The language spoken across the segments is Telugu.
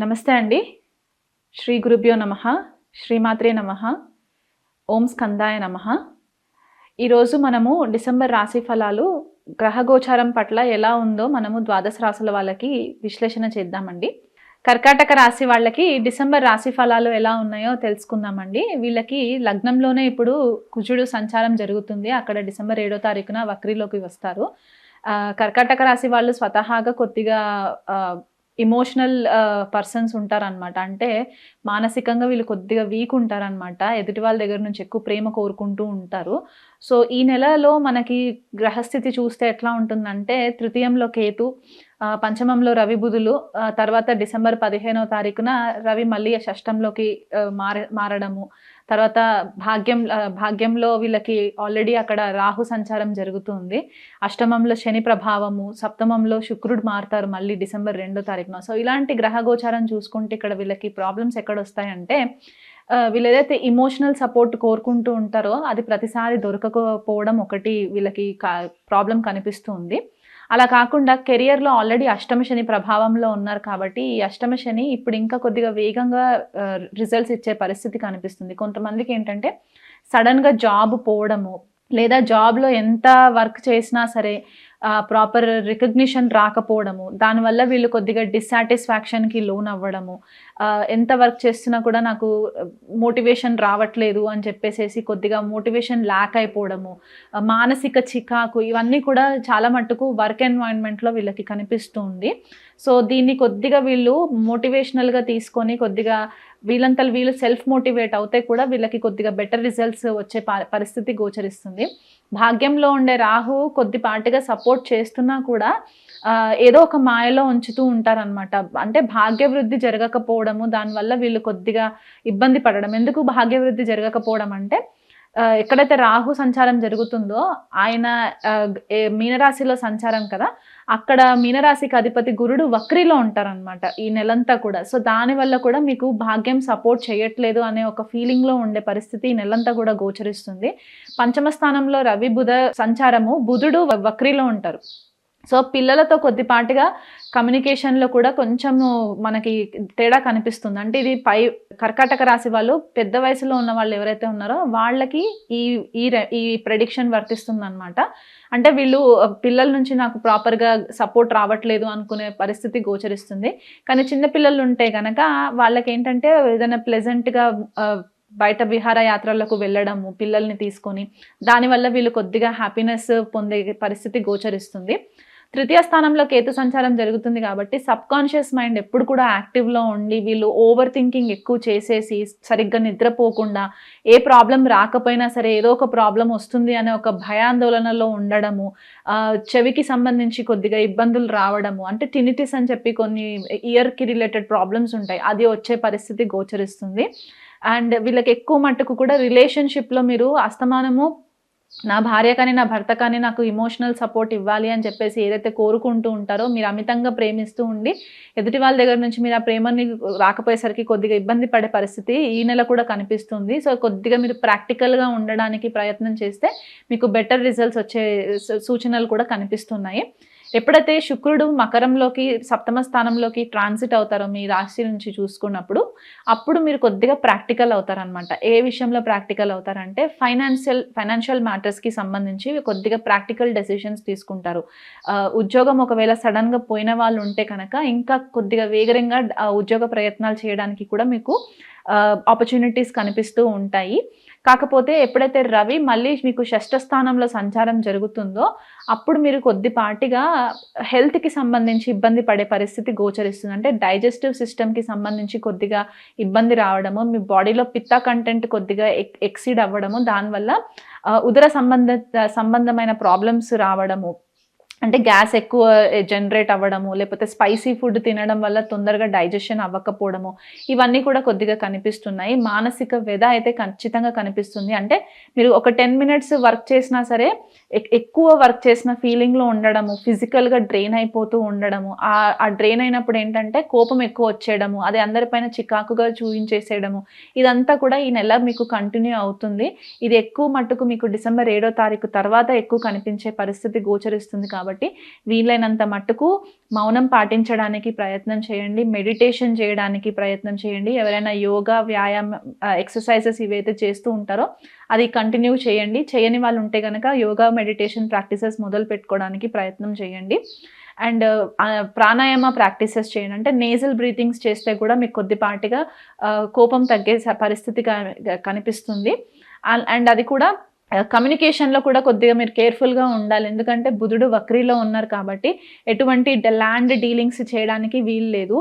నమస్తే అండి. శ్రీ గురుభ్యో నమ శ్రీమాత్రే నమ ఓం స్కందాయ నమ. ఈరోజు మనము డిసెంబర్ రాశి ఫలాలు గ్రహగోచారం పట్ల ఎలా ఉందో మనము ద్వాదశ రాశుల వాళ్ళకి విశ్లేషణ చేద్దామండి. కర్కాటక రాశి వాళ్ళకి డిసెంబర్ రాశి ఫలాలు ఎలా ఉన్నాయో తెలుసుకుందామండి. వీళ్ళకి లగ్నంలోనే ఇప్పుడు కుజుడు సంచారం జరుగుతుంది. అక్కడ డిసెంబర్ ఏడో తారీఖున వక్రీలోకి వస్తారు. కర్కాటక రాశి వాళ్ళు స్వతహాగా కొద్దిగా ఇమోషనల్ పర్సన్స్ ఉంటారనమాట అంటే మానసికంగా వీళ్ళు కొద్దిగా వీక్ ఉంటారనమాట ఎదుటి వాళ్ళ దగ్గర నుంచి ఎక్కువ ప్రేమ కోరుకుంటూ ఉంటారు. సో ఈ నెలలో మనకి గ్రహస్థితి చూస్తే ఎట్లా ఉంటుందంటే తృతీయంలో కేతు పంచమంలో రవి బుధులు తర్వాత డిసెంబర్ పదిహేనవ తారీఖున రవి మళ్ళీ షష్టంలోకి మార మారడము తర్వాత భాగ్యం భాగ్యంలో వీళ్ళకి ఆల్రెడీ అక్కడ రాహు సంచారం జరుగుతుంది. అష్టమంలో శని ప్రభావము సప్తమంలో శుక్రుడు మారుతారు మళ్ళీ డిసెంబర్ రెండో తారీఖున. సో ఇలాంటి గ్రహ గోచారం చూసుకుంటే ఇక్కడ వీళ్ళకి ప్రాబ్లమ్స్ ఎక్కడ వస్తాయంటే వీళ్ళు ఏదైతే ఇమోషనల్ సపోర్ట్ కోరుకుంటూ ఉంటారో అది ప్రతిసారి దొరకకపోవడం ఒకటి వీళ్ళకి ప్రాబ్లం కనిపిస్తుంది. అలా కాకుండా కెరియర్లో ఆల్రెడీ అష్టమ శని ప్రభావంలో ఉన్నారు కాబట్టి ఈ అష్టమ శని ఇప్పుడు ఇంకా కొద్దిగా వేగంగా రిజల్ట్స్ ఇచ్చే పరిస్థితి కనిపిస్తుంది. కొంతమందికి ఏంటంటే సడన్గా జాబ్ పోవడము లేదా జాబ్లో ఎంత వర్క్ చేసినా సరే ప్రాపర్ రికగ్నిషన్ రాకపోవడము దానివల్ల వీళ్ళు కొద్దిగా డిస్సాటిస్ఫాక్షన్కి లోన్ అవ్వడము ఎంత వర్క్ చేస్తున్నా కూడా నాకు మోటివేషన్ రావట్లేదు అని చెప్పేసేసి కొద్దిగా మోటివేషన్ ల్యాక్ అయిపోవడము మానసిక చికాకు ఇవన్నీ కూడా చాలా మట్టుకు వర్క్ ఎన్వైరన్మెంట్లో వీళ్ళకి కనిపిస్తుంది సో దీన్ని కొద్దిగా వీళ్ళు మోటివేషనల్గా తీసుకొని కొద్దిగా వీళ్ళంతలు వీళ్ళు సెల్ఫ్ మోటివేట్ అవుతే కూడా వీళ్ళకి కొద్దిగా బెటర్ రిజల్ట్స్ వచ్చే ప- పరిస్థితి గోచరిస్తుంది. భాగ్యంలో ఉండే రాహు కొద్దిపాటిగా సపోర్ట్ చేస్తున్నా కూడా ఏదో ఒక మాయలో ఉంచుతూ ఉంటారనమాట అంటే భాగ్యవృద్ధి జరగకపోవడము దానివల్ల వీళ్ళు కొద్దిగా ఇబ్బంది పడడం. ఎందుకు భాగ్యవృద్ధి జరగకపోవడం అంటే ఎక్కడైతే రాహు సంచారం జరుగుతుందో ఆయన మీనరాశిలో సంచారం కదా అక్కడ మీనరాశికి అధిపతి గురుడు వక్రిలో ఉంటారనమాట ఈ నెలంతా కూడా. సో దానివల్ల కూడా మీకు భాగ్యం సపోర్ట్ చేయట్లేదు అనే ఒక ఫీలింగ్లో ఉండే పరిస్థితి ఈ నెలంతా కూడా గోచరిస్తుంది. పంచమ స్థానంలో రవి బుధ సంచారము బుధుడు వక్రీలో వక్రిలో ఉంటారు. సో పిల్లలతో కొద్దిపాటిగా కమ్యూనికేషన్లో కూడా కొంచెము మనకి తేడా కనిపిస్తుంది. అంటే ఇది పై కర్కాటక రాశి వాళ్ళు పెద్ద వయసులో ఉన్న వాళ్ళు ఎవరైతే ఉన్నారో వాళ్ళకి ఈ ఈ ఈ ప్రెడిక్షన్ వర్తిస్తుంది అనమాట అంటే వీళ్ళు పిల్లల నుంచి నాకు ప్రాపర్గా సపోర్ట్ రావట్లేదు అనుకునే పరిస్థితి గోచరిస్తుంది. కానీ చిన్న పిల్లలు ఉంటే కనుక వాళ్ళకి ఏంటంటే ఏదైనా ప్లెజెంట్గా బయట విహారయాత్రలకు వెళ్ళడము పిల్లల్ని తీసుకొని దానివల్ల వీళ్ళు కొద్దిగా హ్యాపీనెస్ పొందే పరిస్థితి గోచరిస్తుంది. తృతీయ స్థానంలో కేతు సంచారం జరుగుతుంది కాబట్టి సబ్ కాన్షియస్ మైండ్ ఎప్పుడు కూడా యాక్టివ్లో ఉండి వీళ్ళు ఓవర్ థింకింగ్ ఎక్కువ చేసేసి సరిగ్గా నిద్రపోకుండా ఏ ప్రాబ్లం రాకపోయినా సరే ఏదో ఒక ప్రాబ్లం వస్తుంది అనే ఒక భయాందోళనలో ఉండడము చెవికి సంబంధించి కొద్దిగా ఇబ్బందులు రావడము అంటే టినిటిస్ అని చెప్పి కొన్ని ఇయర్కి రిలేటెడ్ ప్రాబ్లమ్స్ ఉంటాయి. అది వచ్చే పరిస్థితి గోచరిస్తుంది. అండ్ వీళ్ళకి ఎక్కువ మట్టుకు కూడా రిలేషన్షిప్లో మీరు అస్తమానము నా భార్య కానీ నా భర్త కానీ నాకు ఇమోషనల్ సపోర్ట్ ఇవ్వాలి అని చెప్పేసి ఏదైతే కోరుకుంటూ ఉంటారో మీరు అమితంగా ప్రేమిస్తూ ఉండి ఎదుటి వాళ్ళ దగ్గర నుంచి మీరు ఆ ప్రేమని రాకపోయేసరికి కొద్దిగా ఇబ్బంది పడే పరిస్థితి ఈ నెల కూడా కనిపిస్తుంది. సో కొద్దిగా మీరు ప్రాక్టికల్గా ఉండడానికి ప్రయత్నం చేస్తే మీకు బెటర్ రిజల్ట్స్ వచ్చే సూ- సూచనలు కూడా కనిపిస్తున్నాయి. ఎప్పుడైతే శుక్రుడు మకరంలోకి సప్తమ స్థానంలోకి ట్రాన్సిట్ అవుతారో మీ రాశి నుంచి చూసుకున్నప్పుడు అప్పుడు మీరు కొద్దిగా ప్రాక్టికల్ అవుతారనమాట ఏ విషయంలో ప్రాక్టికల్ అవుతారంటే ఫైనాన్షియల్ ఫైనాన్షియల్ మ్యాటర్స్కి సంబంధించి కొద్దిగా ప్రాక్టికల్ డెసిషన్స్ తీసుకుంటారు. ఉద్యోగం ఒకవేళ సడన్గా పోయిన వాళ్ళు ఉంటే కనుక ఇంకా కొద్దిగా వేగరంగా ఉద్యోగ ప్రయత్నాలు చేయడానికి కూడా మీకు ఆపర్చునిటీస్ కనిపిస్తూ ఉంటాయి. కాకపోతే ఎప్పుడైతే రవి మళ్ళీ మీకు షష్ఠ స్థానంలో సంచారం జరుగుతుందో అప్పుడు మీరు కొద్దిపాటిగా హెల్త్కి సంబంధించి ఇబ్బంది పడే పరిస్థితి గోచరిస్తుంది. అంటే డైజెస్టివ్ సిస్టమ్కి సంబంధించి కొద్దిగా ఇబ్బంది రావడము మీ బాడీలో పిత్త కంటెంట్ కొద్దిగా ఎక్ ఎక్సీడ్ అవ్వడము దానివల్ల ఉదర సంబంధ సంబంధమైన ప్రాబ్లమ్స్ రావడము అంటే గ్యాస్ ఎక్కువ జనరేట్ అవ్వడము లేకపోతే స్పైసీ ఫుడ్ తినడం వల్ల తొందరగా డైజెషన్ అవ్వకపోవడము ఇవన్నీ కూడా కొద్దిగా కనిపిస్తున్నాయి. మానసిక వ్యధ అయితే ఖచ్చితంగా కనిపిస్తుంది. అంటే మీరు ఒక టెన్ మినిట్స్ వర్క్ చేసినా సరే ఎక్కువ వర్క్ చేసిన ఫీలింగ్లో ఉండడము ఫిజికల్గా డ్రైన్ అయిపోతూ ఉండడము. ఆ డ్రెయిన్ అయినప్పుడు ఏంటంటే కోపం ఎక్కువ వచ్చేయడము అది అందరిపైన చికాకుగా చూపించేసేయడము. ఇదంతా కూడా ఈ నెల మీకు కంటిన్యూ అవుతుంది. ఇది ఎక్కువ మట్టుకు మీకు డిసెంబర్ ఏడో తారీఖు తర్వాత ఎక్కువ కనిపించే పరిస్థితి గోచరిస్తుంది కాబట్టి కాబట్టి వీలైనంత మట్టుకు మౌనం పాటించడానికి ప్రయత్నం చేయండి. మెడిటేషన్ చేయడానికి ప్రయత్నం చేయండి. ఎవరైనా యోగా వ్యాయామం ఎక్సర్సైజెస్ ఇవైతే చేస్తూ ఉంటారో అది కంటిన్యూ చేయండి. చేయని వాళ్ళు ఉంటే కనుక యోగా మెడిటేషన్ ప్రాక్టీసెస్ మొదలు పెట్టుకోవడానికి ప్రయత్నం చేయండి. అండ్ uh, ప్రాణాయామ ప్రాక్టీసెస్ చేయండి. అంటే నేజల్ బ్రీతింగ్స్ చేస్తే కూడా మీకు కొద్దిపాటిగా కోపం తగ్గే పరిస్థితి కనిపిస్తుంది. అండ్ అది కూడా కమ్యూనికేషన్లో కూడా కొద్దిగా మీరు కేర్ఫుల్గా ఉండాలి. ఎందుకంటే బుధుడు వక్రీలో ఉన్నారు కాబట్టి ఎటువంటి ల్యాండ్ డీలింగ్స్ చేయడానికి వీలు లేదు.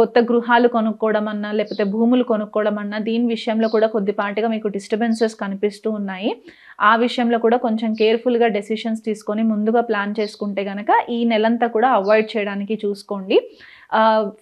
కొత్త గృహాలు కొనుక్కోవడం అన్నా లేకపోతే భూములు కొనుక్కోవడం అన్నా దీని విషయంలో కూడా కొద్దిపాటిగా మీకు డిస్టర్బెన్సెస్ కనిపిస్తూ ఉన్నాయి. ఆ విషయంలో కూడా కొంచెం కేర్ఫుల్గా డెసిషన్స్ తీసుకొని ముందుగా ప్లాన్ చేసుకుంటే కనుక ఈ నెలంతా కూడా అవాయిడ్ చేయడానికి చూసుకోండి.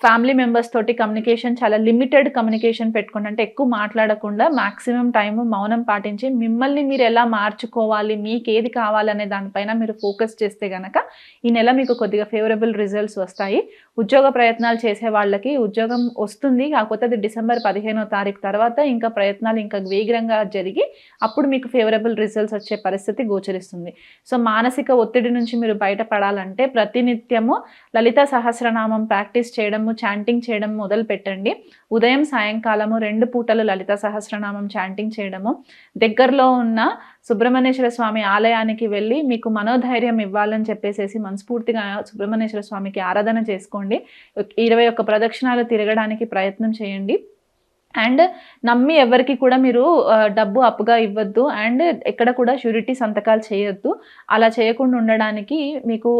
ఫ్యామిలీ మెంబర్స్ తోటి కమ్యూనికేషన్ చాలా లిమిటెడ్ కమ్యూనికేషన్ పెట్టుకోండి. అంటే ఎక్కువ మాట్లాడకుండా మాక్సిమం టైము మౌనం పాటించి మిమ్మల్ని మీరు ఎలా మార్చుకోవాలి మీకు ఏది కావాలనే దానిపైన మీరు ఫోకస్ చేస్తే కనుక ఈ నెల మీకు కొద్దిగా ఫేవరబుల్ రిజల్ట్స్ వస్తాయి. ఉద్యోగ ప్రయత్నాలు చేసే వాళ్ళకి ఉద్యోగం వస్తుంది. కాకపోతే అది డిసెంబర్ పదిహేనో తారీఖు తర్వాత ఇంకా ప్రయత్నాలు ఇంకా వేగంగా జరిగి అప్పుడు మీకు ఫేవరబుల్ రిజల్ట్స్ వచ్చే పరిస్థితి గోచరిస్తుంది. సో మానసిక ఒత్తిడి నుంచి మీరు బయటపడాలంటే ప్రతినిత్యము లలిత సహస్రనామం ప్రాక్టీస్ చేయడము చాంటింగ్ చేయడం మొదలు పెట్టండి. ఉదయం సాయంకాలము రెండు పూటలు లలిత సహస్రనామం చాంటింగ్ చేయడము. దగ్గరలో ఉన్న సుబ్రహ్మణ్యేశ్వర స్వామి ఆలయానికి వెళ్ళి మీకు మనోధైర్యం ఇవ్వాలని చెప్పేసి మనస్ఫూర్తిగా సుబ్రహ్మణ్యేశ్వర స్వామికి ఆరాధన చేసుకోండి. ఇరవై ఒక్క ప్రదక్షిణాలు తిరగడానికి ప్రయత్నం చేయండి. అండ్ నమ్మి ఎవరికి కూడా మీరు డబ్బు అప్పుగా ఇవ్వద్దు. అండ్ ఎక్కడ కూడా షూరిటీ సంతకాలు చేయొద్దు. అలా చేయకుండా ఉండడానికి మీకు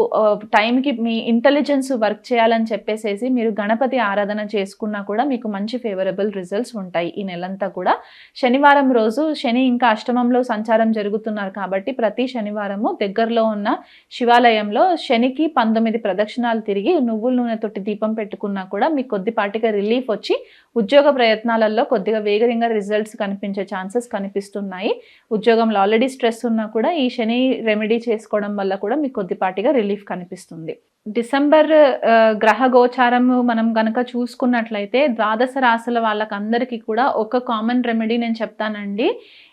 టైంకి మీ ఇంటెలిజెన్స్ వర్క్ చేయాలని చెప్పేసేసి మీరు గణపతి ఆరాధన చేసుకున్నా కూడా మీకు మంచి ఫేవరబుల్ రిజల్ట్స్ ఉంటాయి ఈ నెలంతా కూడా. శనివారం రోజు శని ఇంకా అష్టమంలో సంచారం జరుగుతున్నారు కాబట్టి ప్రతి శనివారము దగ్గరలో ఉన్న శివాలయంలో శనికి పంతొమ్మిది ప్రదక్షిణాలు తిరిగి నువ్వుల నూనె తొట్టి దీపం పెట్టుకున్నా కూడా మీకు కొద్దిపాటిగా రిలీఫ్ వచ్చి ఉద్యోగ ప్రయత్నాలు స్థానాలలో కొద్దిగా వేగంగా రిజల్ట్స్ కనిపించే ఛాన్సెస్ కనిపిస్తున్నాయి. ఉద్యోగంలో ఆల్రెడీ స్ట్రెస్ ఉన్నా కూడా ఈ శని రెమెడీ చేసుకోవడం వల్ల కూడా మీకు కొద్దిపాటిగా రిలీఫ్ కనిపిస్తుంది. డిసెంబర్ గ్రహ గోచారము మనం గనక చూసుకున్నట్లయితే ద్వాదశ రాశుల వాళ్ళకందరికీ కూడా ఒక కామన్ రెమెడీ నేను చెప్తానండి.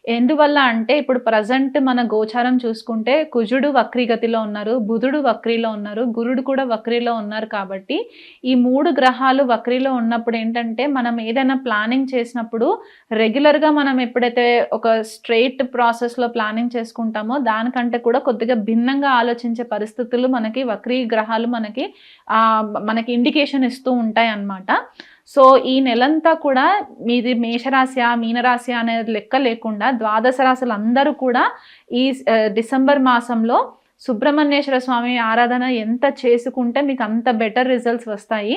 ఎందువల్ల అంటే ఇప్పుడు ప్రజెంట్ మన గోచారం చూసుకుంటే కుజుడు వక్రీగతిలో ఉన్నారు బుధుడు వక్రీలో ఉన్నారు గురుడు కూడా వక్రీలో ఉన్నారు కాబట్టి ఈ మూడు గ్రహాలు వక్రీలో ఉన్నప్పుడు ఏంటంటే మనం ఏదైనా ప్లానింగ్ చేసినప్పుడు రెగ్యులర్గా మనం ఎప్పుడైతే ఒక స్ట్రైట్ ప్రాసెస్లో ప్లానింగ్ చేసుకుంటామో దానికంటే కూడా కొద్దిగా భిన్నంగా ఆలోచించే పరిస్థితులు మనకి వక్రీ గ్రహాలు గ్రహాలు మనకి మనకి ఇండికేషన్ ఇస్తూ ఉంటాయి అన్నమాట. సో ఈ నెలంతా కూడా మీది మేషరాశి మీనరాశి అనేది లెక్క లేకుండా ద్వాదశ రాశులు అందరూ కూడా ఈ డిసెంబర్ మాసంలో సుబ్రహ్మణ్యేశ్వర స్వామి ఆరాధన ఎంత చేసుకుంటే మీకు అంత బెటర్ రిజల్ట్స్ వస్తాయి.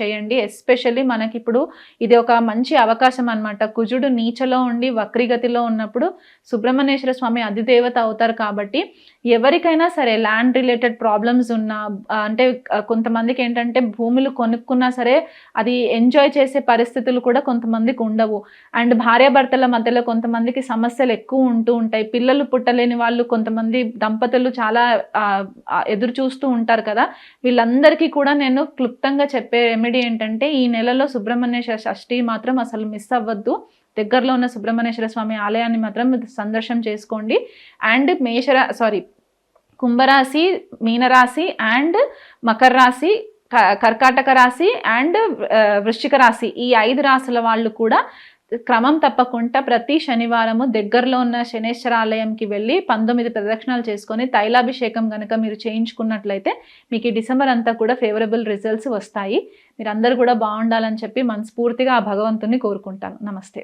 చేయండి. ఎస్పెషల్లీ మనకి ఇప్పుడు ఇది ఒక మంచి అవకాశం అనమాట కుజుడు నీచలో ఉండి వక్రిగతిలో ఉన్నప్పుడు సుబ్రహ్మణ్యేశ్వర స్వామి అధిదేవత అవుతారు కాబట్టి ఎవరికైనా సరే ల్యాండ్ రిలేటెడ్ ప్రాబ్లమ్స్ ఉన్నా అంటే కొంతమందికి ఏంటంటే భూములు కొనుక్కున్నా సరే అది ఎంజాయ్ చేసే పరిస్థితులు కూడా కొంతమందికి ఉండవు. అండ్ భార్యాభర్తల మధ్యలో కొంతమందికి సమస్యలు ఎక్కువ ఉంటూ ఉంటాయి. పిల్లలు పుట్టలేని వాళ్ళు కొంతమంది దంపతులు చాలా ఎదురు చూస్తూ ఉంటారు కదా. వీళ్ళందరికీ కూడా నేను క్లుప్తంగా చెప్పే రెమెడీ ఏంటంటే ఈ నెలలో సుబ్రహ్మణ్యేశ్వర షష్ఠి మాత్రం అసలు మిస్ అవ్వద్దు. దగ్గరలో ఉన్న సుబ్రహ్మణ్యేశ్వర స్వామి ఆలయాన్ని మాత్రం సందర్శనం చేసుకోండి. అండ్ మేషరా సారీ కుంభరాశి మీనరాశి అండ్ మకర రాశి కర్కాటక రాశి అండ్ వృశ్చిక రాశి ఈ ఐదు రాశుల వాళ్ళు కూడా క్రమం తప్పకుండా ప్రతి శనివారము దగ్గరలో ఉన్న శనేశ్వర ఆలయంకి వెళ్ళి పంతొమ్మిది ప్రదక్షిణాలు చేసుకొని తైలాభిషేకం కనుక మీరు చేయించుకున్నట్లయితే మీకు ఈ డిసెంబర్ అంతా కూడా ఫేవరబుల్ రిజల్ట్స్ వస్తాయి. మీరు అందరు కూడా బాగుండాలని చెప్పి మనస్ఫూర్తిగా ఆ భగవంతుని కోరుకుంటాను. నమస్తే.